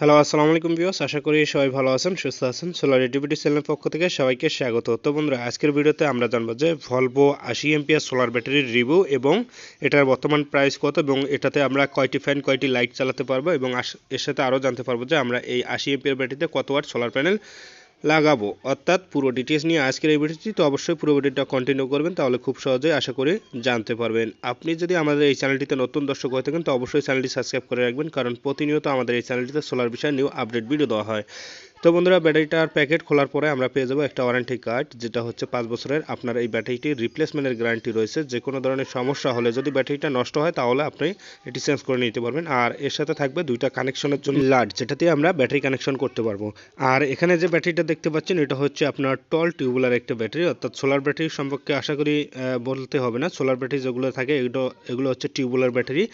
Hello আসসালামু আলাইকুম viewers আশা করি সবাই ভালো আছেন, সুস্থ আছেন। সোলার এটিভিটি চ্যানেলের পক্ষ থেকে সবাইকে স্বাগত। তো বন্ধুরা, আজকের ভিডিওতে আমরা জানব যে ভলভো আশি এমপিআর সোলার ব্যাটারির রিভিউ এবং এটার বর্তমান প্রাইস কত এবং এটাতে আমরা কয়টি ফ্যান কয়টি লাইট চালাতে পারব এবং এর সাথে আরও জানতে পারব যে আমরা এই আশি এমপিআর ব্যাটারিতে কত ওয়াট সোলার প্যানেল লাগাবো। অর্থাৎ পুরো ডিটেলস নিয়ে আজকের এই ভিডিওটি তো অবশ্যই পুরো ভিডিওটা কন্টিনিউ করবেন, তাহলে খুব সহজেই আশা করি জানতে পারবেন। আপনি যদি আমাদের এই চ্যানেলটিতে নতুন দর্শক হয়ে থাকেন, তো অবশ্যই চ্যানেলটি সাবস্ক্রাইব করে রাখবেন, কারণ প্রতিনিয়ত আমাদের এই চ্যানেলটিতে সোলার বিষয়ে নিউ আপডেট ভিডিও দেওয়া হয়। তো বন্ধুরা, ব্যাটারিটার প্যাকেট খোলার পরে আমরা পেয়ে যাব একটা ওয়ারেন্টি কার্ড যেটা হচ্ছে পাঁচ বছরের আপনার এই ব্যাটারিটির রিপ্লেসমেন্টের গ্যারান্টি রয়েছে। যে কোনো ধরনের সমস্যা হলে যদি ব্যাটারিটা নষ্ট হয়, তাহলে আপনি এটি চেঞ্জ করে নিতে পারবেন। আর এর সাথে থাকবে দুইটা কানেকশনের জন্য লাট যেটাতে আমরা ব্যাটারি কানেকশন করতে পারব। আর এখানে যে ব্যাটারিটা দেখতে পাচ্ছেন, এটা হচ্ছে আপনার টল টিউবুলার একটা ব্যাটারি, অর্থাৎ সোলার ব্যাটারি সম্পর্কে আশা করি বলতে হবে না। সোলার ব্যাটারি যেগুলো থাকে, এগুলো এগুলো হচ্ছে টিউবুলার ব্যাটারি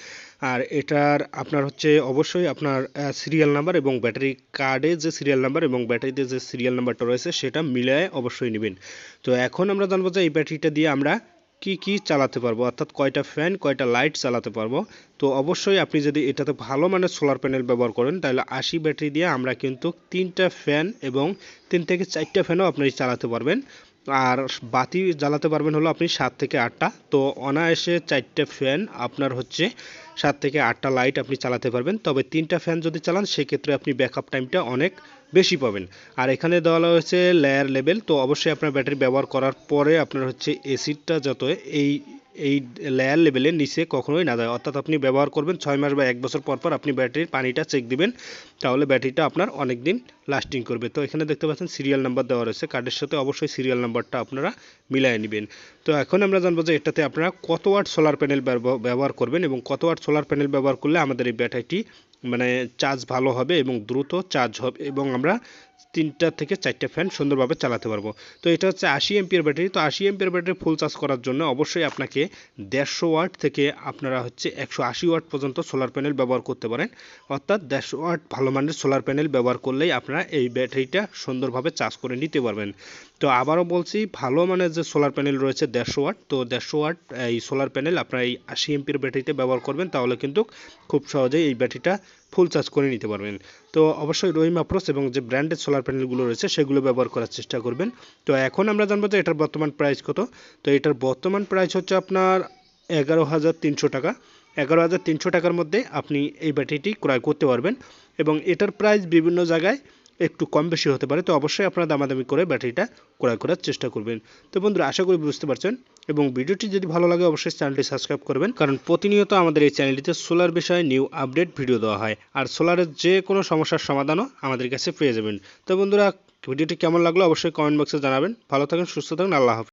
আর এটার আপনার হচ্ছে অবশ্যই আপনার সিরিয়াল নাম্বার এবং ব্যাটারি কার্ডে যে সিরিয়াল নাম্বার এবং ব্যাটারিতে যে সিরিয়াল নাম্বারটা রয়েছে সেটা মিলায় অবশ্যই নেবেন। তো এখন আমরা জানব যে এই ব্যাটারিটা দিয়ে আমরা কি কি চালাতে পারব? অর্থাৎ কয়টা ফ্যান, কয়টা লাইট চালাতে পারব? তো অবশ্যই আপনি যদি এটাতে ভালো মানের সোলার প্যানেল ব্যবহার করেন, তাহলে আশি ব্যাটারি দিয়ে আমরা কিন্তু তিনটা ফ্যান এবং তিন থেকে চারটা ফ্যানও আপনি চালাতে পারবেন। আর বাতি জ্বালাতে পারবেন হলো আপনি সাত থেকে আটটা। তো অনায়াসে চারটে ফ্যান আপনার হচ্ছে সাত থেকে আটটা লাইট আপনি চালাতে পারবেন। তবে তিনটা ফ্যান যদি চালান, সেক্ষেত্রে আপনি ব্যাকআপ টাইমটা অনেক বেশি পাবেন। আর এখানে দেওয়া হয়েছে লেয়ার লেভেল তো অবশ্যই আপনার ব্যাটারি ব্যবহার করার পরে আপনার হচ্ছে এসিডটা যত এই এই লেয়ার লেভেলের নিচে কখনোই না যায়। অর্থাৎ আপনি ব্যবহার করবেন ছয় মাস বা এক বছর পর পর আপনি ব্যাটারির পানিটা চেক দিবেন, তাহলে ব্যাটারিটা আপনার অনেক দিন লাস্টিং করবে। তো এখানে দেখতে পাচ্ছেন সিরিয়াল নাম্বার দেওয়া রয়েছে। কার্ডের সাথে অবশ্যই সিরিয়াল নাম্বারটা আপনারা মিলিয়ে নেবেন। তো এখন আমরা জানব যে এটাতে আপনারা কত ওয়াট সোলার প্যানেল ব্যবহার করবেন এবং কত ওয়াট সোলার প্যানেল ব্যবহার করলে আমাদের এই ব্যাটারিটি মানে চার্জ ভালো হবে এবং দ্রুত চার্জ হবে এবং আমরা তিনটা থেকে চারটা ফ্যান সুন্দরভাবে চালাতে পারব। তো এটা হচ্ছে আশি এমপিয়ার ব্যাটারি তো আশি এমপিয়ার ব্যাটারি ফুল চার্জ করার জন্য অবশ্যই আপনাকে দেড়শো ওয়াট থেকে আপনারা হচ্ছে একশো আশি ওয়াট পর্যন্ত সোলার প্যানেল ব্যবহার করতে পারেন। অর্থাৎ দেড়শো ওয়াট ভালো মানের সোলার প্যানেল ব্যবহার করলেই আপনারা এই ব্যাটারিটা সুন্দরভাবে চার্জ করে নিতে পারবেন। তো আবারও বলছি, ভালো মানের যে সোলার প্যানেল রয়েছে দেড়শো ওয়াট তো দেড়শো ওয়াট এই সোলার প্যানেল আপনারা এই আশি এমপির ব্যাটারিতে ব্যবহার করবেন, তাহলে কিন্তু খুব সহজেই এই ব্যাটারিটা ফুল চার্জ করে নিতে পারবেন। তো অবশ্যই রহিম আপ্রোস এবং যে ব্র্যান্ডেড সোলার প্যানেলগুলো রয়েছে, সেগুলো ব্যবহার করার চেষ্টা করবেন। তো এখন আমরা জানব যে এটার বর্তমান প্রাইস কত। তো এটার বর্তমান প্রাইস হচ্ছে আপনার এগারো হাজার তিনশো টাকা। এগারো হাজার তিনশো টাকার মধ্যে আপনি এই ব্যাটারিটি ক্রয় করতে পারবেন এবং এটার প্রাইস বিভিন্ন জায়গায় একটু কম বেশি হতে পারে। তো অবশ্যই আপনারা দামাদামি করে ব্যাটারিটা ক্রয় করার চেষ্টা করবেন। তো বন্ধুরা, আশা করি বুঝতে পারছেন। এবং ভিডিওটি যদি ভালো লাগে, অবশ্যই চ্যানেলটি সাবস্ক্রাইব করবেন। কারণ প্রতিনিয়ত আমাদের এই চ্যানেলটিতে সোলার বিষয়ে নিউ আপডেট ভিডিও দেওয়া হয়। আর সোলারের যে কোনো সমস্যার সমাধানও আমাদের কাছে পেয়ে যাবেন। তো বন্ধুরা, ভিডিওটি কেমন লাগল অবশ্যই কমেন্ট বক্সে জানাবেন। ভালো থাকেন, সুস্থ থাকুন, আল্লাহ হাফেজ।